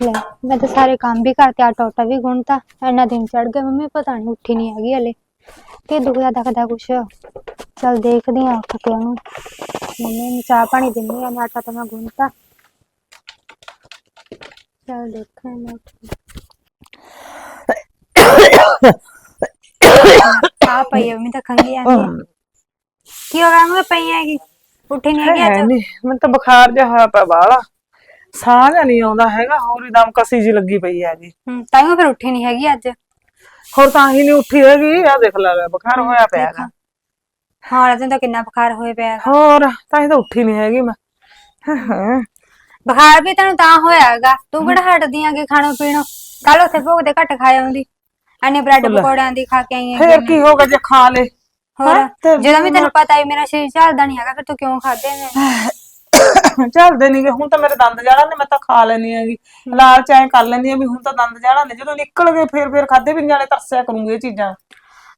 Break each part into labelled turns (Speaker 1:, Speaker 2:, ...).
Speaker 1: ਲੈ, ਮੈਂ ਤਾਂ ਸਾਰੇ ਕੰਮ ਵੀ ਕਰਤੇ ਆਟਾ ਉਟਾ ਵੀ ਗੁੰਨਤਾ, ਇੰਨਾ ਦਿਨ ਚੜ ਗਿਆ ਮੰਮੀ, ਪਤਾ ਨਹੀਂ ਉੱਠੀ ਨਹੀਂ ਹੈਗੀ ਹਲੇ। ਤੇ ਦੁਖਦਾ ਦਖਦਾ ਕੁਛ, ਚਲ ਦੇਖਦੀ ਆ ਉੱਠ ਕੇ ਉਹਨੂੰ। ਮੰਮੀ ਨੂੰ ਚਾਹ ਪਾਣੀ ਦਿੰਦੀ ਆ, ਮੈਂ ਆਟਾ ਤਾਂ ਮੈਂ ਗੁੰਨਤਾ। ਚਲ ਦੇਖਾਂ ਮੈਂ ਆ ਪਈ ਮੰਮੀ ਤਾਂ ਖੰਗੀ ਆ। ਕੀ ਹੋ ਗਿਆ ਮੈਂ ਪਈ ਹੈਗੀ? ਉੱਠੀ ਨਹੀਂ ਹੈਗੀ ਅੱਜ?
Speaker 2: ਨਹੀਂ ਮੈਨੂੰ ਤਾਂ ਬੁਖਾਰ ਜਿਹਾ ਹੋਇਆ ਪਿਆ ਬਾਹਲਾ। ਸਾਹ ਜਿਹਾ ਨਹੀਂ ਆਉਂਦਾ ਹੈਗਾ ਹੋਰ ਹੀ ਦਮ ਕਸੀ ਜੀ ਲੱਗੀ ਪਈ ਹੈਗੀ।
Speaker 1: ਹੂੰ ਤਾਈਓ ਫਿਰ ਉੱਠੀ ਨਹੀਂ ਹੈਗੀ ਅੱਜ।
Speaker 2: ਹੋਰ ਤਾਂ ਹੀ ਨਹੀਂ ਉੱਠੀ ਹੈਗੀ ਆ ਦੇਖ ਲੈ ਬੁਖਾਰ ਹੋਇਆ ਪਿਆ ਹੈਗਾ।
Speaker 1: ਹਾਂ ਤੈਨੂੰ ਤਾਂ ਕਿੰਨਾ ਬੁਖਾਰ ਹੋਏ ਪਿਆ ਹੈਗਾ।
Speaker 2: ਹੋਰ ਤਾਂ ਹੀ ਤਾਂ ਉੱਠੀ ਨਹੀਂ ਹੈਗੀ ਮੈਂ। ਹਾਂ, ਹਾਂ
Speaker 1: ਬੁਖਾਰ ਵੀ ਤੈਨੂੰ ਤਾਂ ਹੋਇਆ ਹੈਗਾ ਤੂੰ ਕਿਹੜਾ ਹਟਦੀ ਆਂਗੇ ਖਾਣੋ ਪੀਣੋ? ਕੱਲ ਉੱਥੇ ਭੋਗ ਦੇ ਘੱਟ ਖਾਏ ਆਉਂਦੀ ਐਨੇ ਬ੍ਰੈਡ ਪਕੌੜਿਆਂ ਦੀ ਖਾ ਕੇ ਆਈ ਹੈਗੀ
Speaker 2: ਫੇਰ ਕੀ ਹੋਗਾ ਜੇ ਖਾ ਲੇ।
Speaker 1: ਹੋਰ?
Speaker 2: ਤੇ
Speaker 1: ਜਦੋਂ ਵੀ ਤੈਨੂੰ ਪਤਾ ਹੈ ਮੇਰਾ ਸਰੀਰ ਚੱਲਦਾ ਨਹੀਂ ਹੈਗਾ ਫਿਰ ਤੂੰ ਕਿਉਂ ਖਾਦੇ ਨੇ?
Speaker 2: ਚੱਲਦੇ ਨਹੀਂਗੇ ਹੁਣ ਤਾਂ ਮੇਰੇ ਦੰਦ ਜਾੜਾ ਨੇ ਮੈਂ ਤਾਂ ਖਾ ਲੈਣੀ ਹੈਗੀ। ਲਾਲਚ ਐ ਕਰ ਲੈਂਦੀ ਆ ਵੀ ਹੁਣ ਤਾਂ ਦੰਦ ਜਾੜਾ ਨੇ। ਜਦੋਂ ਨਿਕਲ ਗਏ ਫੇਰ ਫੇਰ ਖਾਦੇ ਵੀ ਨਾਲੇ ਤਰਸਿਆ ਕਰੂੰਗੀ ਇਹ ਚੀਜ਼ਾਂ।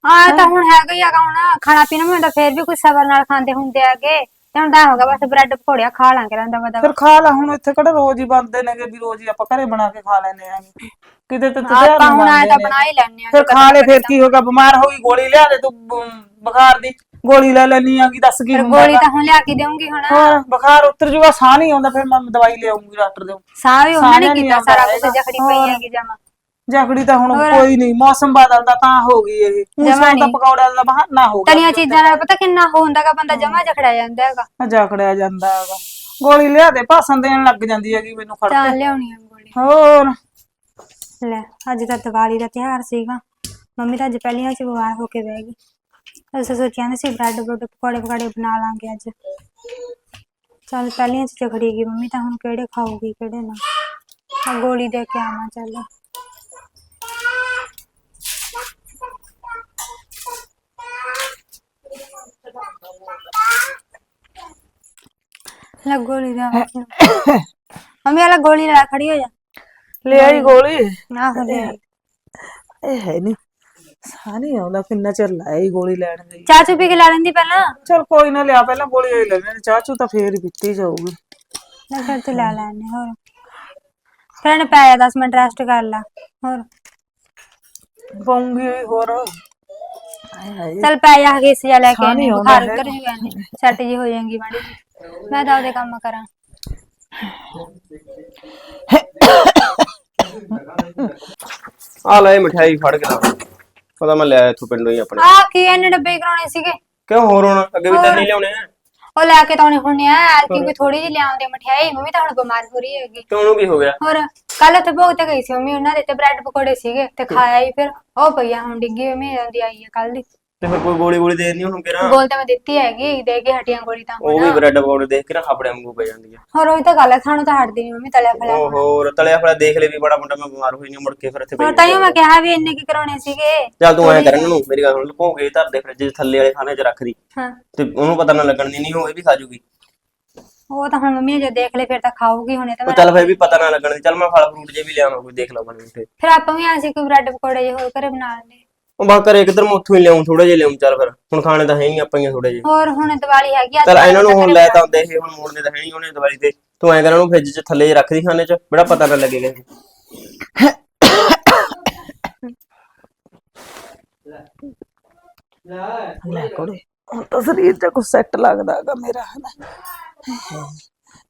Speaker 1: ਹਾਂ ਤਾਂ ਹੁਣ ਹੈਗਾ ਹੀ ਹੈਗਾ ਹੁਣ ਖਾਣਾ ਪੀਣਾ ਵੀ ਹੁੰਦਾ ਫੇਰ ਵੀ ਕੁਝ ਸਬਰ ਨਾਲ ਖਾਂਦੇ ਹੁੰਦੇ ਹੈਗੇ। ਤੇ ਹੁਣ ਤਾਂ ਹੋਗਾ ਬਸ ਬ੍ਰੈਡ ਪਕੌੜਿਆ ਖਾ ਲਾਂਗੇ ਰਹਿੰਦਾ ਵਦਾ
Speaker 2: ਫਿਰ ਖਾ ਲਾ ਹੁਣ ਇੱਥੇ ਕਿਹੜਾ ਰੋਜ਼ ਹੀ ਬਣਦੇ ਨੇਗੇ ਵੀ ਰੋਜ਼ ਹੀ ਆਪਾਂ ਘਰੇ ਬਣਾ ਕੇ ਖਾ ਲੈਨੇ ਆ ਕਿਤੇ ਤੇ ਤਿਉਹਾਰ
Speaker 1: ਆਪਾਂ ਹੁਣ
Speaker 2: ਬਣਦੇ
Speaker 1: ਤਾਂ। ਬਣਾ ਹੀ ਲੈਣੇ ਆ
Speaker 2: ਫਿਰ ਖਾ ਲੈ ਫਿਰ ਕੀ ਹੋਗਾ ਬਿਮਾਰ ਹੋ ਗਈ ਗੋਲੀ ਲਿਆ ਦੇ ਤੂੰ ਬ- ਬੁਖਾਰ ਦੀ। ਗੋਲੀ ਲੈ ਲੈਣੀ ਆਗੀ ਦੱਸ ਕੀ ਹੁੰਦਾ
Speaker 1: ਗੋਲੀ ਤਾਂ ਹੁਣ ਲਿਆ ਕੇ ਦੇਉਂਗੀ ਹੁਣ।
Speaker 2: ਹਾਂ ਬੁਖਾਰ ਉਤਰ ਜੂਗਾ ਸਾਹ ਨਹੀਂ ਆਉਂਦਾ ਫਿਰ ਮੈਂ ਦਵਾਈ ਲਿਆਉਂਗੀ ਡਾਕਟਰ ਦੇ
Speaker 1: ਸਾਹ ਵੀ ਉਹਨਾਂ ਨੇ ਕੀਤਾ ਸਾਰਾ ਕੁਝ। ਜਖੜੀ ਪਈ ਹੈਗੀ ਜਮਾ।
Speaker 2: ਜਖੜੀ ਤਾਂ ਹੁਣ ਕੋਈ ਨਹੀਂ ਮੌਸਮ ਬਦਲਦਾ ਤਾਂ ਹੋ ਗਈ ਇਹ। ਮੌਸਮ ਤਾਂ ਪਕੌੜਿਆਂ ਦਾ ਬਹਾਨਾ ਹੋ ਗਿਆ।
Speaker 1: ਤਲੀਆਂ ਚੀਜ਼ਾਂ ਨਾਲ ਪਤਾ ਕਿੰਨਾ ਹੋ ਹੁੰਦਾਗਾ ਬੰਦਾ ਜਮਾ ਜਖੜਾ ਜਾਂਦਾ ਹੈਗਾ।
Speaker 2: ਜਖੜਿਆ ਜਾਂਦਾ ਹੈਗਾ। ਗੋਲੀ ਲਿਆ ਦੇ ਭਾਸ਼ਣ ਦੇਣ ਲੱਗ ਜਾਂਦੀ ਹੈਗੀ ਮੈਨੂੰ ਖੜ
Speaker 1: ਤਾਂ ਲਿਆਉਣੀ ਆ ਗੋਲੀ।
Speaker 2: ਹੋਰ।
Speaker 1: ਲੈ ਅੱਜ ਤਾਂ ਦੀਵਾਲੀ ਦਾ ਤਿਉਹਾਰ ਸੀਗਾ। ਮੰਮੀ ਤਾਂ ਅੱਜ ਪਹਿਲੀਆਂ ਚ ਬਿਮਾਰ ਹੋ ਕੇ ਬਹਿ ਗਈ। ਅਸੀਂ ਸੋਚਿਆ ਨਾ ਸੀ ਬ੍ਰੈਡ ਬਰੂਡ ਪਕੌੜੇ ਪਕੌੜੇ ਬਣਾ ਲਾਂਗੇ ਅੱਜ। ਚੱਲ ਪਹਿਲੀਆਂ ਚ ਝਗੜੀ ਗਈ ਮੰਮੀ ਤਾਂ ਹੁਣ ਕਿਹੜੇ ਖਾਊਗੀ ਕਿਹੜੇ ਨਾ। ਆ ਗੋਲੀ ਦੇ ਕੇ ਆਵਾਂ ਚੱਲ। ਲੈ ਗੋਲੀ ਦਾ ਮੰਮੀ ਵਾਲਾ ਗੋਲੀ ਲੈ ਖੜੀ ਹੋ ਜਾ।
Speaker 2: ਲੈ ਆਈ ਗੋਲੀ।
Speaker 1: ਆਹੋ ਲੈ। ਆਈ।
Speaker 2: ਇਹ ਹੈ ਨਹੀਂ ਸਾਹ ਨਹੀਂ ਆਉਂਦਾ ਕਿੰਨਾ ਚਿਰ ਲਾਇਆ ਈ ਗੋਲੀ ਲੈਣ ਗਈ।
Speaker 1: ਚਾਹ ਚੁ ਪੀ ਕੇ ਲਾ ਲੈਂਦੀ ਪਹਿਲਾਂ?
Speaker 2: ਚਲ ਕੋਈ ਨਾ ਲਿਆ ਪਹਿਲਾਂ ਗੋਲੀ ਆਈ ਲੈਣੇ ਚਾਹ ਚੂ ਤਾਂ ਫੇਰ ਹੀ ਪੀਤੀ ਜਾਊਗੀ।
Speaker 1: ਲੈ ਫਿਰ ਤੂੰ ਲੈ ਲੈਣੇ ਹੋਰ। ਫਿਰ ਇਹਨੇ ਪੈ ਜਾ 10 ਮਿੰਟ ਰੈਸਟ ਕਰ ਲਾ ਹੋਰ।
Speaker 2: ਪਾਉਂਗੀ ਹੋਰ। ਹਾਏ ਹਾਏ
Speaker 1: ਚੱਲ ਪੈ ਜਾ ਕੇ ਇਸ ਜਾ ਲੈ ਕੇ
Speaker 2: ਸਾਹ ਨੀ
Speaker 1: ਆਨੇ
Speaker 2: ਆਉਂਦਾ
Speaker 1: ਬੁਖਾਰ ਸੈੱਟ ਜੀ ਹੋ ਜਾਏਗੀ ਮਾੜੀ ਜਿਹੀ। ਮੈਂ ਤਾਂ ਉਹਦੇ ਕੰਮ ਕਰਾਂ।
Speaker 3: ਆ ਲੈ ਮਠਿਆਈ ਫੜ ਕੇ ਲਾ। ਪਤਾ ਮੈਂ ਲਿਆ ਇੱਥੋਂ ਪਿੰਡੋਂ ਹੀ ਆਪਣੇ।
Speaker 1: ਆ ਕੀ ਇਹਨੇ ਡੱਬੇ ਕਰਾਉਣੇ ਸੀਗੇ?
Speaker 3: ਕਿਉਂ ਹੋਰ ਹੁਣ ਅੱਗੇ ਵੀ ਤਾਂ ਨਹੀਂ ਲਿਆਉਣੇ? ਆ
Speaker 1: ਉਹ ਲੈ ਕੇ ਤਾਂ ਉਹਨੇ ਹੁਣ ਆ ਕੋਈ ਥੋੜੀ ਜਿਹੀ ਲਿਆਉਂਦੇ ਮਠਿਆਈ ਮੰਮੀ ਤਾਂ ਹੁਣ ਬਿਮਾਰ ਹੋ ਰਹੀ ਹੈਗੀ।
Speaker 3: ਤੇ ਉਹਨੂੰ ਕੀ ਹੋ ਗਿਆ?
Speaker 1: ਹੋਰ ਕੱਲ ਉੱਥੇ ਭੋਗ ਤੇ ਗਈ ਸੀ ਮੰਮੀ ਉਹਨਾਂ ਦੇ ਤੇ ਬ੍ਰੈਡ ਪਕੌੜੇ ਸੀਗੇ ਤੇ ਖਾਇਆ ਹੀ ਫਿਰ। ਉਹ ਪਈਆ ਹੁਣ ਡਿੱਗੀ ਹੋਈ ਮੇਰੀ ਆਉਂਦੀ ਆਈ ਹੈ ਕੱਲ ਦੀ।
Speaker 3: ਤੇ ਫਿਰ ਕੋਈ ਗੋਲੀ ਗੋਲੀ ਦੇ ਦਿੰਦੀ ਹੁਣ ਕਿਹੜਾ?
Speaker 1: ਗੋਲ ਤਾਂ ਮੈਂ ਦਿੱਤੀ ਹੈਗੀ ਦੇ ਕੇ ਹਟੀਆਂ ਗੋਲੀ ਤਾਂ
Speaker 3: ਉਹ ਵੀ ਬ੍ਰੈਡ ਪਕੌੜੇ ਦੇਖ ਕੇ ਨਾ ਖਾਪੜੇ ਵਾਂਗੂ ਪੈ ਜਾਂਦੀ ਆ।
Speaker 1: ਹੋਰ ਉਹੀ ਤਾਂ ਗੱਲ ਹੈ ਖਾਣੋਂ ਤਾਂ ਹਟਦੀ ਨਹੀਂ ਮੰਮੀ ਤਲਿਆ ਫਲਿਆ
Speaker 3: ਉਹ ਹੋਰ ਤਲਿਆ ਫੜਾ ਦੇਖ ਲੈ ਵੀ ਬੜਾ ਮੁੰਡਾ ਮੈਂ ਬਿਮਾਰ ਹੋਈ ਨਹੀਂ ਮੁੜ ਕੇ ਫਿਰ ਇੱਥੇ
Speaker 1: ਹੋਰ
Speaker 3: ਪਈ
Speaker 1: ਤਾਈਓ ਮੈਂ ਕਿਹਾ ਵੀ ਇੰਨੇ ਕੀ ਕਰਾਉਣੇ ਸੀਗੇ?
Speaker 3: ਚੱਲ ਤੂੰ ਐਂ ਕਰ ਇਹਨਾਂ ਨੂੰ ਮੇਰੀ ਗੱਲ ਸੁਣ ਲੁਕੋ ਕੇ ਧਰ ਦੇ ਫ੍ਰਿਜ 'ਚ ਥੱਲੇ ਵਾਲੇ ਖਾਣੇ 'ਚ ਰੱਖ ਦੀ।
Speaker 1: ਹਾਂ।
Speaker 3: ਤੇ ਉਹਨੂੰ ਪਤਾ ਨਾ ਲੱਗਣ ਦੀ ਨਹੀਂ ਉਹ ਇਹ ਵੀ ਖਾ ਜੂਗੀ।
Speaker 1: ਉਹ ਤਾਂ ਹੁਣ ਮੰਮੀ ਜੇ ਦੇਖ ਲਏ ਫਿਰ ਤਾਂ ਖਾਊਗੀ ਹੁਣੇ ਤਾਂ
Speaker 3: ਉਹ
Speaker 1: ਮੈਂ
Speaker 3: ਚੱਲ ਫਿਰ ਵੀ ਪਤਾ ਨਾ ਲੱਗਣ ਦੀ ਚੱਲ ਮੈਂ ਫਲ ਫਰੂਟ ਜੇ ਵੀ ਲਿਆਵਾਂ ਕੋਈ ਦੇਖ ਲਾ ਬਣੇ ਉੱਥੇ
Speaker 1: ਫਿਰ ਆਪਾਂ ਵੀ ਐਸੀ ਕੋਈ ਬ੍ਰੈਡ ਪਕੌੜੇ ਜਿਹੇ ਹੋਰ ਘਰੇ ਬਣਾ ਲੈਂਦੇ।
Speaker 3: ਉਹ ਬਾ ਕਰੇ ਕਿਧਰ ਮੈਂ ਉੱਥੋਂ ਹੀ ਲਿਆਉਂ ਥੋੜੇ ਜਿਹੇ ਲਿਆਉਂ ਚੱਲ ਫਿਰ। ਹੁਣ ਖਾਣੇ ਤਾਂ ਹੈ ਨਹੀਂ ਆਪਾਂ ਹੀ ਥੋੜੇ ਜਿਹੇ।
Speaker 1: ਹੋਰ ਹੁਣ ਦੀਵਾਲੀ ਹੈਗੀ ਅੱਜ
Speaker 3: ਚਲ ਇਹਨਾਂ ਨੂੰ ਹੁਣ ਲੈ ਤਾਂ ਆਉਂਦੇ ਇਹ ਹੁਣ ਮੋੜਨੇ ਤਾਂ ਹੈ ਨਹੀਂ ਉਹਨੇ ਦਵਾਈ ਤੇ। ਤੂੰ ਐਂ ਕਰ ਉਹਨੂੰ ਫ੍ਰਿਜ 'ਚ ਥੱਲੇ ਜਿਹੇ ਰੱਖ ਦੀ ਖਾਣੇ 'ਚ ਬੜਾ ਪਤਾ ਨਾ ਲੱਗੇਗਾ।
Speaker 2: ਲੈ ਕੋੜੇ ਹੁਣ ਤਾਂ ਸਰੀਰ ਤੇ ਕੁਛ ਸੈੱਟ ਲੱਗਦਾ ਹੈਗਾ ਮੇਰਾ ਹਨਾ।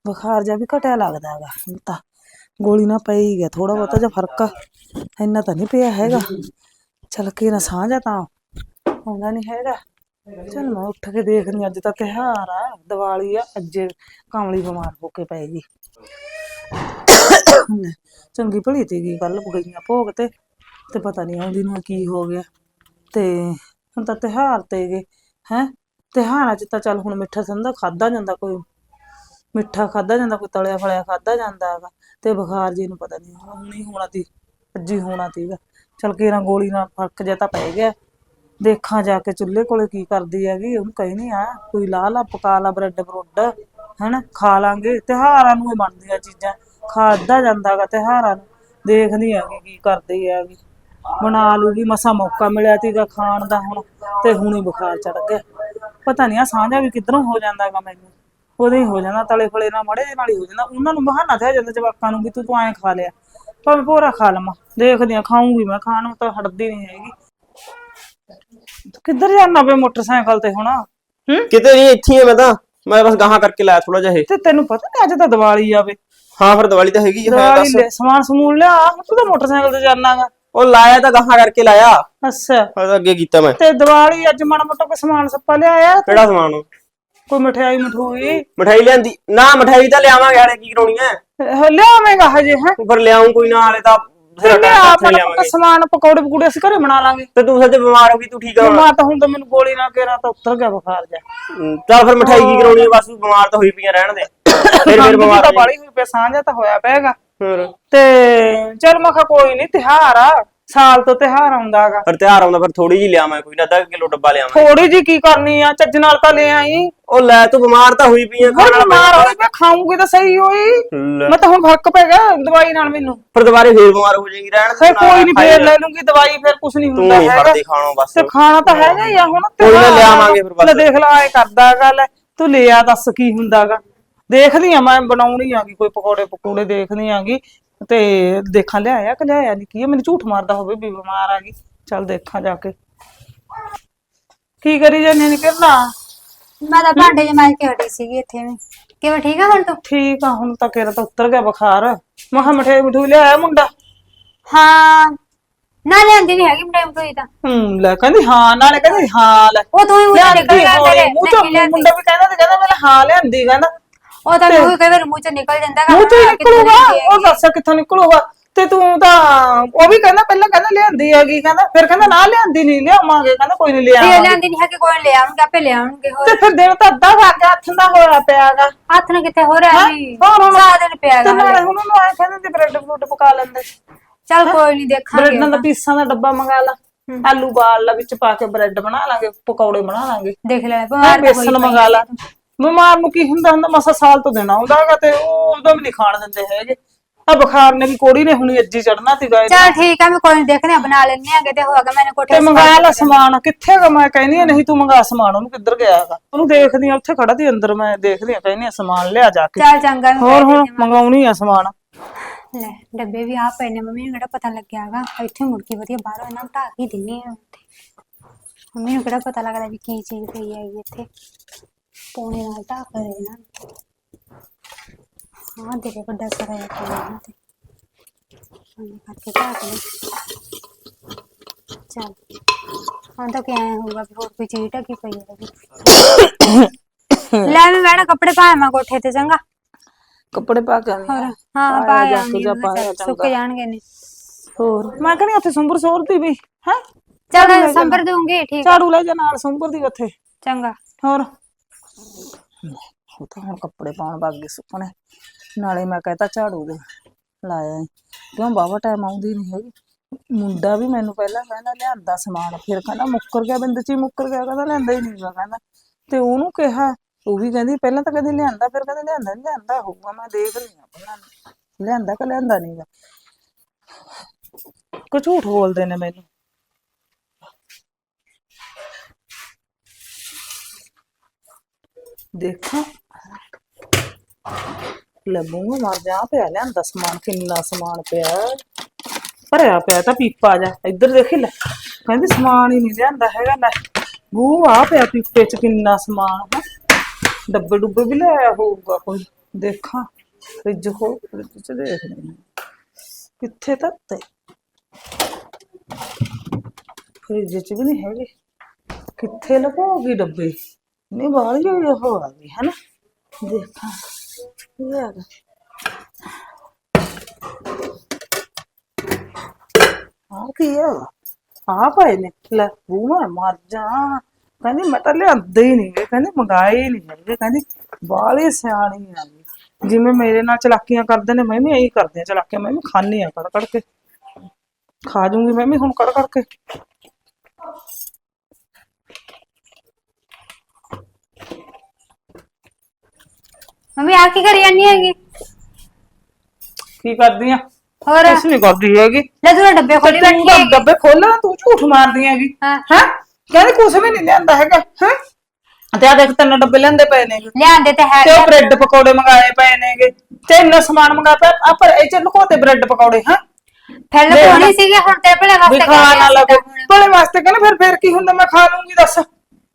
Speaker 2: ਬੁਖਾਰ ਜਿਹਾ ਵੀ ਘਟਿਆ ਲੱਗਦਾ ਹੈਗਾ ਹੁਣ ਤਾਂ। ਗੋਲੀ ਨਾ ਪਈ ਗਿਆ ਥੋੜਾ ਬਹੁਤਾ ਜਿਹਾ ਫ਼ਰਕ ਆ। ਇੰਨਾ ਤਾਂ ਨਹੀਂ ਪਿਆ ਹੈਗਾ। ਚਲ ਕੇ ਨਾ ਸਾਹ ਜਾ ਤਾਂ। ਆਉਂਦਾ ਨਹੀਂ ਹੈਗਾ। ਚਲ ਮੈਂ ਉੱਠ ਕੇ ਦੇਖਦੀ ਅੱਜ ਤਾਂ ਤਿਉਹਾਰ ਆ, ਦੀਵਾਲੀ ਆ, ਅੱਜ ਕਾਮਲੀ ਬਿਮਾਰ ਹੋ ਕੇ ਪਏਗੀ ਚੰਗੀ ਭਲੀ ਤੀਗੀ ਕੱਲ ਗਈਆਂ ਭੋਗ ਤੇ ਤੇ ਪਤਾ ਨਹੀਂ ਆਉਂਦੀ ਨੂੰ ਕੀ ਹੋ ਗਿਆ। ਤੇ ਹੁਣ ਤਾਂ ਤਿਉਹਾਰ ਤੇ ਗਏ, ਹੈ? ਤਿਉਹਾਰਾਂ 'ਚ ਤਾਂ ਚੱਲ ਹੁਣ ਮਿੱਠਾ ਸੰਦਾ ਖਾਦਾ ਜਾਂਦਾ ਕੋਈ। ਮਿੱਠਾ ਖਾਦਾ ਜਾਂਦਾ, ਕੋਈ ਤਲਿਆ ਫਲਿਆ ਖਾਦਾ ਜਾਂਦਾ ਹੈਗਾ। ਤੇ ਬੁਖਾਰ ਜੀ ਨੂੰ ਪਤਾ ਨਹੀਂ ਹੁਣ ਹੀ ਹੋਣਾ ਤੀ। ਅੱਜ ਹੋਣਾ ਤੀਗਾ ਚੱਲ ਕੇਰਾਂ ਗੋਲੀ ਨਾਲ ਫ਼ਰਕ ਜਿਹਾ ਤਾਂ ਪੈ ਗਿਆ। ਦੇਖਾਂ ਜਾ ਕੇ ਚੁੱਲ੍ਹੇ ਕੋਲੇ ਕੀ ਕਰਦੀ ਹੈਗੀ। ਉਹਨੂੰ ਕਹੀ ਨਹੀਂ ਆ, ਕੋਈ ਲਾ ਲਾ, ਪਕਾ ਲਾ ਬ੍ਰੈਡ ਬਰੁੱਡ, ਹਨਾ? ਖਾ ਲਾਂਗੇ। ਤਿਉਹਾਰਾਂ ਨੂੰ ਇਹ ਬਣਦੀਆਂ ਚੀਜ਼ਾਂ। ਖਾਦਾ ਜਾਂਦਾਗਾ ਤਿਉਹਾਰਾਂ ਨੂੰ। ਦੇਖਦੀ ਹੈਗੀ ਕੀ ਕਰਦੀ ਹੈਗੀ। ਬਣਾ ਲੂਗੀ, ਮਸਾ ਮੌਕਾ ਮਿਲਿਆ ਤੀਗਾ ਖਾਣ ਦਾ ਹੁਣ, ਤੇ ਹੁਣੇ ਬੁਖਾਰ ਚੜ ਗਿਆ। ਪਤਾ ਨਹੀਂ ਆ, ਸਾਂਝਾ ਵੀ ਕਿੱਧਰੋਂ ਹੋ ਜਾਂਦਾਗਾ ਮੈਨੂੰ। ਉਹਦੇ ਹੀ ਹੋ ਜਾਂਦਾ, ਤਲੇ ਫਲੇ ਨਾਲ, ਮੜੇ ਨਾਲ ਹੀ ਹੋ ਜਾਂਦਾ। ਉਹਨਾਂ ਨੂੰ ਬਹਾਨਾ ਤੇ ਜਾਂਦਾ ਜਵਾਕਾਂ ਨੂੰ ਵੀ ਤੂੰ ਤੂੰ ਐਂ ਖਾ ਲਿਆ। ਭਾਵੇਂ ਭੋਰਾ ਖਾ ਲਵਾਂ ਦੇਖਦੀ ਆ ਖਾਊਂਗੀ ਮੈਂ ਖਾਣ ਨੂੰ ਤਾਂ ਹਟਦੀ ਨਹੀਂ ਹੈਗੀ। ਕਿੱਧਰ ਜਾਣਾ ਵੇ ਮੋਟਰਸਾਈਕਲ ਤੇ ਹੁਣ? ਹੂੰ?
Speaker 3: ਕਿਤੇ ਨਹੀਂ ਇੱਥੇ ਹੀ ਆ ਮੈਂ ਤਾਂ। ਮੈਂ ਬਸ ਗਾਹਾਂ ਕਰਕੇ ਲਾਇਆ ਥੋੜਾ ਜਿਹਾ ਇਹ।
Speaker 2: ਤੇ ਤੈਨੂੰ ਪਤਾ ਨਹੀਂ ਅੱਜ ਤਾਂ ਦੀਵਾਲੀ ਆਵੇ।
Speaker 3: ਹਾਂ ਫਿਰ ਦੀਵਾਲੀ ਤਾਂ ਹੈਗੀ ਹੈ
Speaker 2: ਦੀਵਾਲੀ
Speaker 3: ਦੱਸ।
Speaker 2: ਲੈ ਸਮਾਨ ਸਮੂਨ ਲਿਆ ਤੂੰ ਤਾਂ ਮੋਟਰਸਾਈਕਲ ਤੇ ਜਾਣਾਗਾ?
Speaker 3: ਉਹ ਲਾਇਆ ਤਾਂ ਗਾਹਾਂ ਕਰਕੇ ਲਾਇਆ।
Speaker 2: ਅੱਛਾ।
Speaker 3: ਤਾਂ ਅੱਗੇ ਕੀਤਾ ਮੈਂ।
Speaker 2: ਤੇ ਦੀਵਾਲੀ ਅੱਜ ਮਾੜਾ ਮੋਟਾ ਕੋਈ ਸਮਾਨ ਸੱਪਾ ਲਿਆਇਆ
Speaker 3: ਕਿਹੜਾ ਸਮਾਨ
Speaker 2: ਕੋਈ ਮਠਿਆਈ ਮਠੂਈ?
Speaker 3: ਮਠਾਈ ਲਿਆਂਦੀ। ਨਾ ਮਠਾਈ ਤਾਂ ਲਿਆਵਾਂਗੇ ਹਾਲੇ ਕੀ ਕਰਾਉਣੀ ਐ
Speaker 2: ਅਹ ਲਿਆਵੇਂਗਾ ਹਜੇ ਹੈ।
Speaker 3: ਉੱਪਰ ਲਿਆਉਂ ਕੋਈ ਨਾ ਹਾਲੇ ਤਾਂ ਫਿਰ
Speaker 2: ਲਿਆ
Speaker 3: ਟਾਈਮ
Speaker 2: ਮਾੜਾ ਮੋਟਾ
Speaker 3: ਲਿਆਵਾਂਗੇ।
Speaker 2: ਸਮਾਨ ਪਕੌੜੇ ਪਕੂੜੇ ਅਸੀਂ ਘਰੇ ਬਣਾ ਲਾਂਗੇ।
Speaker 3: ਤੇ ਤੂੰ ਸੱਚ ਬਿਮਾਰ ਹੋ ਗਈ ਤੂੰ ਠੀਕ ਆ। ਹੁਣ
Speaker 2: ਤਾਂ ਹੁਣ ਤਾਂ ਮੈਨੂੰ ਗੋਲੀ ਨਾਲ ਕੇਰਾ ਤਾਂ ਉੱਤਰ ਗਿਆ ਬੁਖਾਰ ਜਾ
Speaker 3: ਹਮ, ਚੱਲ ਫਿਰ ਮਠਾਈ ਕੀ ਕਰਾਉਣੀ ਬਸ ਤੂੰ ਬਿਮਾਰ ਤਾਂ ਹੋਈ ਪਈਆਂ ਰਹਿਣ ਦੇ। ਫਿਰ ਫਿਰ ਬਿਮਾਰ
Speaker 2: ਤਾਂ
Speaker 3: ਹੋ
Speaker 2: ਬਾਲੀ ਹੋਈ ਪਿਆ ਸਾਂਝਾ ਤਾਂ ਹੋਇਆ ਪੈਗਾ
Speaker 3: ਫਿਰ
Speaker 2: ਤੇ ਚਲ ਮੈਂ ਕਿਹਾ ਕੋਈ ਨਹੀਂ ਤਿਹਾਰ ਆ। ਸਾਲ ਤੋਂ ਤਿਹਾਰ ਆਉਂਦਾਗਾ
Speaker 3: ਫਿਰ ਤਿਉਹਾਰ ਆਉਂਦਾ ਫਿਰ ਥੋੜੀ ਜੀ ਲਿਆਵਾਂ ਕੋਈ ਨਾ ਅੱਧਾ ਕਿਲੋ ਡੱਬਾ ਲਿਆਵਾਂ
Speaker 2: ਥੋੜੀ ਜੀ ਕੀ ਕਰਨੀ ਆ ਚੱਜ ਨਾਲ ਤਾਂ ਲੈ ਆਈ।
Speaker 3: ਉਹ ਲੈ ਤੂੰ ਬਿਮਾਰ ਤਾਂ ਹੋਈ ਪਈ ਐ
Speaker 2: ਹੁਣ ਬਿਮਾਰ ਹੋਈ ਮੈਂ ਖਾਊਂਗੀ ਤਾਂ ਸਹੀ ਹੋਈ।
Speaker 3: ਲੈ,
Speaker 2: ਮੈਂ ਤਾਂ ਹੁਣ ਫ਼ਰਕ ਪੈ ਗਿਆ ਦਵਾਈ ਨਾਲ ਮੈਨੂੰ।
Speaker 3: ਫਿਰ ਦੁਬਾਰੇ ਫੇਰ ਬਿਮਾਰ ਹੋ ਜਾਏਗੀ ਰਹਿਣ ਦੇ
Speaker 2: ਫਿਰ ਕੋਈ ਨਹੀਂ
Speaker 3: ਖਾਈ
Speaker 2: ਫੇਰ। ਲੈ। ਲੂੰਗੀ ਦਵਾਈ ਫਿਰ ਕੁਝ ਨਹੀਂ
Speaker 3: ਤੂੰ
Speaker 2: ਹੁੰਦਾ
Speaker 3: ਨਹੀਂ
Speaker 2: ਹੈਗਾ।
Speaker 3: ਫੜਦੀ ਖਾਣੋਂ ਬਸ।
Speaker 2: ਤੇ ਖਾਣਾ ਤਾਂ ਹੈਗਾ ਹੀ ਆ ਹੁਣ
Speaker 3: ਕੋਈ ਨਾ
Speaker 2: ਤਿਉਹਾਰ ਆ।
Speaker 3: ਲਿਆਵਾਂਗੇ ਫਿਰ ਬਸ।
Speaker 2: ਲੈ ਦੇਖ ਲਾ ਐ ਕਰਦਾ ਗੱਲ ਤੂੰ ਲਿਆ ਦੱਸ ਕੀ ਹੁੰਦਾਗਾ। ਦੇਖਦੀ ਆ ਮੈਂ ਬਣਾਉਣੀ ਆਗੀ ਕੋਈ ਪਕੌੜੇ ਪਕੌੜੇ ਦੇਖਦੀ ਆਗੀ। ਤੇ ਦੇਖਾਂ ਲਿਆਇਆ ਕਿ ਲਿਆਇਆ ਨਹੀਂ ਕੀ ਆ, ਮੈਨੂੰ ਝੂਠ ਮਾਰਦਾ ਹੋਵੇ ਵੀ ਬਿਮਾਰ ਆ ਗਈ। ਚੱਲ ਦੇਖਾਂ ਜਾ ਕੇ। ਕੀ ਕਰੀ ਜਾਂਦੀ ਨਹੀਂ ਕਰਨਾ
Speaker 1: ਮੈਂ ਤਾਂ ਭਾਂਡੇ ਜਮਾਈ ਕੇ ਹਟੀ ਸੀਗੀ ਇੱਥੇ ਵੀ। ਕਿਵੇਂ ਠੀਕ ਆ ਹੁਣ ਤੂੰ?
Speaker 2: ਠੀਕ ਆ ਹੁਣ ਤਾਂ ਕਿਹੜਾ ਤਾਂ ਉਤਰ ਗਿਆ ਬੁਖਾਰ। ਮੈਂ ਕਿਹਾ ਮਠੇ ਮਠੂ ਲਿਆਇਆ ਮੁੰਡਾ?
Speaker 1: ਹਾਂ। ਨਾ ਲਿਆਂਦੀ ਨਹੀਂ ਹੈਗੀ ਮਟਾਈ ਮਟੂਈ ਤਾਂ।
Speaker 2: ਹੂੰ ਲੈ ਕਹਿੰਦੀ ਹਾਂ ਨਾਲੇ ਕਹਿੰਦੀ ਹਾਂ ਲੈ।
Speaker 1: ਉਹ ਤੂੰ ਹੀ ਨਿਕਲ
Speaker 2: ਹੋਣੀ, ਮੂੰਹ ਚੋਂ
Speaker 1: ਲਿਆਂਦੀ।
Speaker 2: ਮੁੰਡਾ ਵੀ ਕਹਿੰਦਾ ਤੇ ਕਹਿੰਦਾ ਮੈਂ ਹਾਂ ਲਿਆਂਦੀ ਕਹਿੰਦਾ।
Speaker 1: ਉਹ ਤਾਂ ਮੂੰਹ ਕਈ ਵਾਰ ਮੂੰਹ ਚੋਂ ਨਿਕਲ ਜਾਂਦਾ ਗਾ,
Speaker 2: ਮੂੰਹ ਹੀ
Speaker 1: ਕਿੱਥੋਂ
Speaker 2: ਨਿਕਲੂਗਾ ਉਹ ਦੱਸ ਕਿੱਥੋਂ ਨਿਕਲੂਗਾ? ਤੇ ਤੂੰ ਤਾਂ ਉਹ ਵੀ ਕਹਿੰਦਾ ਪਹਿਲਾਂ ਕਹਿੰਦਾ ਲਿਆਂਦੀ ਹੈਗੀ ਕਹਿੰਦਾ ਫਿਰ ਕਹਿੰਦਾ ਨਾ ਲਿਆਂਦੀ ਨਹੀਂ ਲਿਆਵਾਂਗੇ ਕਹਿੰਦਾ ਕੋਈ ਨਹੀਂ
Speaker 1: ਤੇ ਲਿਆਂਦੀ ਨਹੀਂ ਹੈ ਕਿ ਕੋਈ ਲੈ ਆਉਣਗੇ ਆਪੇ ਲੈ ਆਉਣਗੇ ਹੋਰ।
Speaker 2: ਤੇ ਫਿਰ ਦਿਨ ਤਾਂ ਅੱਧਾ ਕਰ ਗਿਆ ਹੱਥ ਦਾ ਹੋਇਆ ਪਿਆਗਾ।
Speaker 1: ਹੱਥ ਨਾਲ ਕਿੱਥੇ ਹੋ ਰਿਹਾ ਵੀ
Speaker 2: ਹੋਰ ਹੁਣ
Speaker 1: ਸਾਰਾ ਦਿਨ ਪਿਆ
Speaker 2: ਤੇ
Speaker 1: ਗਾ।
Speaker 2: ਨਾਲੇ ਹੁਣ ਉਹਨੂੰ ਆਏ ਕਹਿੰਦੇ ਤੇ ਬ੍ਰੈਡ ਫਰੂਟ ਪਕਾ ਲੈਂਦੇ।
Speaker 1: ਚੱਲ ਕੋਈ ਨਹੀਂ ਦੇਖਾਂਗੇ
Speaker 2: ਬ੍ਰੈਡਾਂ ਦਾ ਪੀਸਾਂ ਦਾ ਡੱਬਾ ਮੰਗਾ ਲਾ। ਆਲੂ ਬਾਲ ਲਾ ਵਿੱਚ ਪਾ ਕੇ ਬ੍ਰੈਡ ਬਣਾ ਲਾਂਗੇ ਪਕੌੜੇ ਬਣਾ ਲਾਂਗੇ।
Speaker 1: ਦੇਖ ਲੈ ਬਿਮਾਰ ਤਾਂ ਹੋਈ
Speaker 2: ਬੇਸਨ ਮੰਗਾ ਲਾ। ਬਿਮਾਰ ਨੂੰ ਕੀ ਹੁੰਦਾ ਹੁੰਦਾ ਮਸਾ ਸਾਲ ਤੋਂ ਦੇਣਾ ਹੁੰਦਾਗਾ ਤੇ ਉਹ ਉਦੋਂ ਵੀ ਨਹੀਂ ਖਾਣ ਦਿੰਦੇ ਹੈਗੇ। ਆ ਬੁਖਾਰ ਨੇ ਵੀ ਕੋੜੀ ਨੇ ਹੁਣੀ ਅੱਜੀ ਚੜਨਾ ਸੀ ਗਾਇ
Speaker 1: ਚੱਲ ਠੀਕ ਆ ਮੈਂ ਕੋਈ ਨੀ ਆ ਬਣਾ ਲੈਣੇ ਆਗੇ ਤੇ ਹੋਗਾ ਮੈਨੇ ਕੋਠੇ
Speaker 2: ਤੇ ਮੰਗਾ ਲਾ ਸਮਾਨ ਕਿੱਥੇ ਗਾ ਮੈਂ ਕਹਿੰਦੀ ਆ ਨਹੀਂ ਤੂੰ ਮੰਗਾ ਸਮਾਨ ਉਹਨੂੰ ਕਿੱਧਰ ਗਿਆ ਹੈਗਾ? ਉਹਨੂੰ ਦੇਖਦੀ ਆ ਉੱਥੇ ਖੜਾ ਤੀ ਅੰਦਰ ਮੈਂ ਦੇਖਦੀ ਆ ਕਹਿੰਦੀ ਆ ਸਮਾਨ ਲਿਆ ਜਾ ਕੇ।
Speaker 1: ਚੱਲ ਚੰਗਾ ਮੈਂ
Speaker 2: ਹੋਰ ਹੁਣ ਮੰਗਾਉਣੀ ਆ ਸਮਾਨ।
Speaker 1: ਲੈ ਡੱਬੇ ਵੀ ਆ ਪਏ ਨੇ ਮੰਮੀ ਨੂੰ ਕਿਹੜਾ ਪਤਾ ਲੱਗਿਆਗਾ ਇੱਥੇ ਮੁੜ ਕੇ ਵਧੀਆ ਬਾਹਰੋਂ ਇਹਨਾਂ ਨੂੰ ਢਾਹ ਕੇ ਦਿੰਨੇ ਆ ਉੱਥੇ। ਮੰਮੀ ਨੂੰ ਕਿਹੜਾ ਪਤਾ ਲੱਗਦਾ ਵੀ ਕੀ ਚੀਜ਼ ਪਈ ਹੈਗੀ ਇੱਥੇ। ਪੌਣੇ ਨਾਲ ਢਾਹ ਕੇ ਦੇਣਾ ਹਾਂ ਤੇਰੇ ਵੱਡਾ ਸਾਰਾ ਹੈ ਕੋਈ ਨਾ ਤੇ ਹਾਂ ਕਰਕੇ ਢਾਹ ਕੇ ਦੇ। ਚੱਲ ਹਾਂ ਤਾਂ ਕਿਆ ਹੋਊਗਾ ਵੀ ਹੋਰ ਕੋਈ ਚੀਜ਼ ਢਕੀ ਪਈ ਹੋਵੇਗੀ ਲੈ ਮੈਂ ਬੈਣਾ ਕੱਪੜੇ ਪਾਇਆ ਮੈਂ ਕੋਠੇ ਤੇ ਚੰਗਾ
Speaker 2: ਕੱਪੜੇ ਪਾ ਕੇ ਆਉਣੀ
Speaker 1: ਹੋਰ
Speaker 2: ਆ।
Speaker 1: ਹਾਂ
Speaker 2: ਪਾਇਆ
Speaker 1: ਪਾਇਆ
Speaker 2: ਜਾ ਕੇ ਜਾ ਪਾਇਆ
Speaker 1: ਸੁੱਕ ਜਾਣਗੇ ਨੇ
Speaker 2: ਹੋਰ ਮੈਂ ਕਹਿੰਦੀ ਉੱਥੇ ਸੁੰਬਰ ਸੋਰਦੀ ਵੀ ਹੈ
Speaker 1: ਚਲ ਸੰਭਰ ਦੂੰਗੀ ਠੀਕ
Speaker 2: ਝਾੜੂ ਲੈ ਜਾ ਨਾਲ ਸੁੰਬਰ ਦੀ ਉੱਥੇ
Speaker 1: ਚੰਗਾ
Speaker 2: ਹੋਰ ਉਹ ਤਾਂ ਹੁਣ ਕੱਪੜੇ ਪਾਉਣ ਬਾਗੇ ਸੁੱਕਣੇ। ਨਾਲੇ ਮੈਂ ਕਹਤਾ ਝਾੜੂ ਦੇ, ਲਾਇਆ ਈ। ਕਿਉਂ ਬਾਵਾ ਟਾਈਮ ਆਉਂਦੀ ਨਹੀਂ ਹੈਗੀ? ਮੁੰਡਾ ਵੀ ਮੈਨੂੰ ਪਹਿਲਾਂ ਕਹਿੰਦਾ ਲਿਆਂਦਾ ਸਮਾਨ, ਫਿਰ ਕਹਿੰਦਾ ਮੁੱਕਰ ਗਿਆ ਬਿੰਦ ਚ ਹੀ ਮੁੱਕਰ ਗਿਆ, ਕਹਿੰਦਾ ਲਿਆਂਦਾ ਹੀ ਨਹੀਂ ਗਾ, ਕਹਿੰਦਾ। ਤੇ ਉਹਨੂੰ ਕਿਹਾ, ਉਹ ਵੀ ਕਹਿੰਦੀ ਪਹਿਲਾਂ ਤਾਂ ਕਦੇ ਲਿਆਂਦਾ, ਫਿਰ ਕਹਿੰਦਾ ਲਿਆਂਦਾ ਨਹੀਂ ਲਿਆਂਦਾ ਹੋਊਗਾ, ਮੈਂ ਦੇਖ ਲਈ ਆ ਪਹਿਲਾਂ ਲਿਆਂਦਾ ਕਿ ਲਿਆਂਦਾ ਨਹੀਂ ਗਾ? ਕੋ ਝੂਠ ਬੋਲਦੇ ਨੇ ਮੈਨੂੰ। ਦੇਖਾਂ ਲੱਭੂਗਾ ਮਰ ਜਾ ਪਿਆ ਲਿਆਂਦਾ ਸਮਾਨ ਕਿੰਨਾ ਸਮਾਨ ਪਿਆ ਭਰਿਆ ਪਿਆ ਤਾਂ ਪੀਪਾ ਜਾ ਇੱਧਰ ਦੇਖੀ ਲੈ ਕਹਿੰਦੀ ਸਮਾਨ ਹੀ ਨਹੀਂ ਲਿਆਂਦਾ ਹੈਗਾ ਲੈ ਉਹ ਆ ਪਿਆ ਪੀਪੇ ਚ ਕਿੰਨਾ ਸਮਾਨ ਹੈ ਡੱਬੇ ਡੁੱਬੇ ਵੀ ਲਿਆਇਆ ਹੋਊਗਾ ਕੋਈ ਦੇਖਾਂ ਫ੍ਰਿਜ ਖੋਲ ਫ੍ਰਿਜ ਚ ਦੇਖਦੇ ਹਾਂ ਕਿੱਥੇ ਤੱਤੇ ਫ੍ਰਿਜ ਚ ਵੀ ਨਹੀਂ ਹੈਗੇ ਕਿੱਥੇ ਲਗਾਉਗੀ ਡੱਬੇ ਨਹੀਂ ਬਾਹਰ ਜੋ ਹੋ ਆ ਗਈ ਹੈ ਨਾ ਦੇਖਾਂ ਯਾਰ ਆ ਕੀ ਆ ਆ ਪਏ ਨੇ ਲੈ ਉਹ ਮੈਂ ਮਰ ਜਾ ਕਹਿੰਦੀ ਮੈਂ ਤਾਂ ਲਿਆਂਦੇ ਹੀ ਨਹੀਂ ਗੇ ਕਹਿੰਦੀ ਮੰਗਾਏ ਹੀ ਨਹੀਂ ਹੈਗੇ ਕਹਿੰਦੀ ਬਾਲੇ ਸਿਆਣੀ ਆ ਗਈ ਜਿਵੇਂ ਮੇਰੇ ਨਾਲ ਚਲਾਕੀਆਂ ਕਰਦੇ ਨੇ ਮੈਂ ਵੀ ਇਹੀ ਕਰਦੀ ਆ। ਚਲਾਕੀਆਂ ਮੈਂ ਵੀ ਖਾਣੀ ਆ ਕੜ ਕੜ ਕੇ ਖਾ ਜੂੰਗੀ ਮੈਂ ਵੀ ਹੁਣ ਕੜ ਕੜ ਕੇ
Speaker 1: ਮੰਮੀ ਆ ਕੀ ਕਰੀ ਜਾਨੀ ਹੈਗੀ?
Speaker 2: ਕੀ ਕਰਦੀ ਆ?
Speaker 1: ਹੋਰ?
Speaker 2: ਕੁਛ ਨਹੀਂ ਕਰਦੀ ਹੈਗੀ।
Speaker 1: ਲੈ ਤੂੰ ਡੱਬੇ ਖੋਲੀ
Speaker 2: ਤੂੰ
Speaker 1: ਬੈਠੀ
Speaker 2: ਤਾਂ
Speaker 1: ਹੈਗੀ।
Speaker 2: ਡੱਬੇ ਖੋਲਣਾ ਤੂੰ ਝੂਠ ਮਾਰਦੀ ਹੈਗੀ।
Speaker 1: ਹਾਂ।
Speaker 2: ਹਾਂ? ਕਹਿੰਦੀ ਕੁਛ ਵੀ ਨਹੀਂ ਲਿਆਂਦਾ ਹੈਗਾ ਹਾਂ? ਤੇ ਆ ਦੇਖ ਤਿੰਨ ਡੱਬੇ ਲੈਂਦੇ ਪਏ ਨੇ
Speaker 1: ਲਿਆਂਦੇ ਤੇ ਹੈ
Speaker 2: ਤੇ ਉਹ ਬ੍ਰੈਡ ਪਕੌੜੇ ਮੰਗਾਏ ਪਏ ਨੇਗੇ। ਤੇ ਇੰਨਾ ਸਮਾਨ ਮੰਗਾ ਪਿਆ ਆ ਪਰ ਇਹ ਚ ਲੁਕੋਤੇ ਬ੍ਰੈਡ ਪਕੌੜੇ ਹਾਂ?
Speaker 1: ਫਿਰ ਲਗਾਉਣੀ। ਸੀਗੀ ਹੁਣ ਤੇਰੇ ਭਲੇ
Speaker 2: ਵੀ
Speaker 1: ਵਾਸਤੇ
Speaker 2: ਖਾ ਨਾ ਲੱਗੇ। ਭਲੇ ਵਾਸਤੇ ਕਹਿੰਦਾ ਫਿਰ ਫਿਰ ਕੀ ਹੁੰਦਾ ਮੈਂ ਖਾ ਲੂੰਗੀ ਦੱਸ।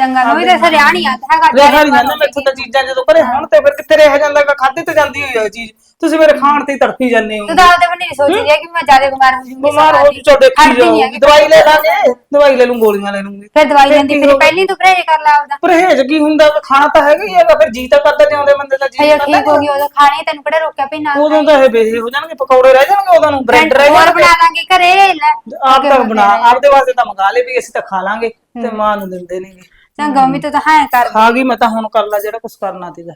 Speaker 1: ਚੰਗਾ ਮੈਂ ਵੀ ਤਾਂ ਸਰਿਆ ਨਹੀਂ ਆਂਦਾ ਹੈਗਾ
Speaker 2: ਰਹਿ ਨਹੀਂ ਜਾਂਦਾ ਮੈਥੋਂ ਤਾਂ ਚੀਜ਼ਾਂ ਜਦੋਂ ਘਰੇ ਹੋਣ ਤੇ ਫਿਰ ਕਿੱਥੇ ਰਹਿ ਜਾਂਦਾਗਾ ਖਾਦੇ ਤੇ ਜਾਂਦੀ ਹੋਈ ਆ ਚੀਜ਼। ਤੁਸੀਂ ਮੇਰੇ ਖਾਣ ਤੇ ਹੀ ਤੜਫੀ ਜਾਂਦੇ ਹੋ।
Speaker 1: ਤੂੰ ਤਾਂ ਆਪਦੇ ਬੰਨੇ ਸੋਚ ਰਹੀ ਕਿ ਮੈਂ ਜ਼ਿਆਦਾ ਬਿਮਾਰ ਹੋ ਜਾਊਂਗੀ
Speaker 2: ਬਿਮਾਰ ਹੋ ਜੂ ਚੋ ਦੇਖੀ ਜਾਓ ਦਵਾਈ ਲੈ ਲਾਂਗੇ ਦਵਾਈ ਲੈ ਲੂੰ ਗੋਲੀਆਂ ਲੈ ਲੂੰਗੀ।
Speaker 1: ਫਿਰ ਦਵਾਈ ਲੈਂਦੀ
Speaker 2: ਕੀ
Speaker 1: ਫਿਰ? ਪਹਿਲੀ ਤੂੰ ਪਰਹੇਜ ਕਰ ਲਾ ਆਪਦਾ।
Speaker 2: ਪਰਹੇਜ ਕੀ ਹੁੰਦਾ? ਖਾਣਾ ਤਾਂ ਹੈਗਾ ਹੀ ਹੈਗਾ ਫਿਰ ਜੀ ਤਾਂ ਕਰਦਾ ਜਿਉਂਦੇ ਬੰਦੇ ਦਾ ਜੀ ਕਰਦਾ
Speaker 1: ਠੀਕ ਹੋ ਗਈ ਖਾਣੀ ਤੈਨੂੰ ਕਿਹੜਾ ਰੋਕਿਆ ਵੀ ਨਾ
Speaker 2: ਉਦੋਂ ਤਾਂ ਇਹ ਬੇਹੇ ਹੋ ਜਾਣਗੇ ਪਕੌੜੇ ਰਹਿ ਜਾਣਗੇ ਉਦੋਂ ਨੂੰ ਬ੍ਰੈਡ ਰਹਿ
Speaker 1: ਹੋਰ
Speaker 2: ਜਾਣਗੇ।
Speaker 1: ਬਣਾ ਲਾਂਗੇ ਘਰੇ
Speaker 2: ਆਪ ਤਾਂ ਬਣਾ ਆਪਦੇ ਵਾਸਤੇ ਤਾਂ ਮੰਗਾ ਲੇ ਵੀ ਅਸੀਂ ਤਾਂ ਖਾ ਲਾਂਗੇ ਤੇ ਮਾਂ ਨੂੰ ਦਿੰਦੇ ਨੇਗੇ
Speaker 1: ਚੰਗਾ ਮੰਮੀ ਤੂੰ ਤਾਂ ਹਾਂ ਕਰ।
Speaker 2: ਖਾ ਗਈ ਮੈਂ ਤਾਂ ਹੁਣ ਕਰ ਲਾ ਜਿਹੜਾ ਕੁਝ ਕਰਨਾ ਤੀਗਾ